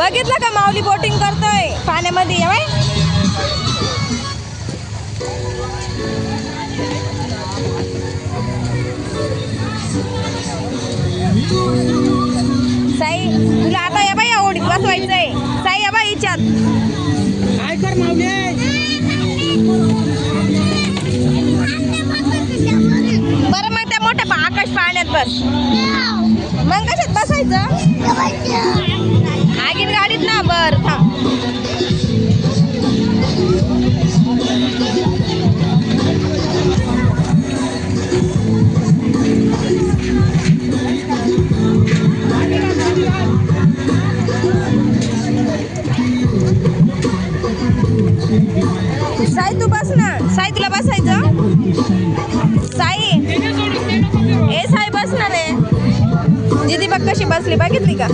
बघितलं का माऊली बोटिंग करतोय? पाण्यामध्ये ये बाय साई तुला आता या बाई ओढीत बसवायचंय. साई या बाई हिच्यात. काय कर बरं मग त्या मोठ्या आकाश पाण्यात बस. मग कशात बसायचं? साई तू बस ना. साई तुला बसायचं? साई. ए साई बस ना रे. दीदी बघ कशी बसली. बघितली का?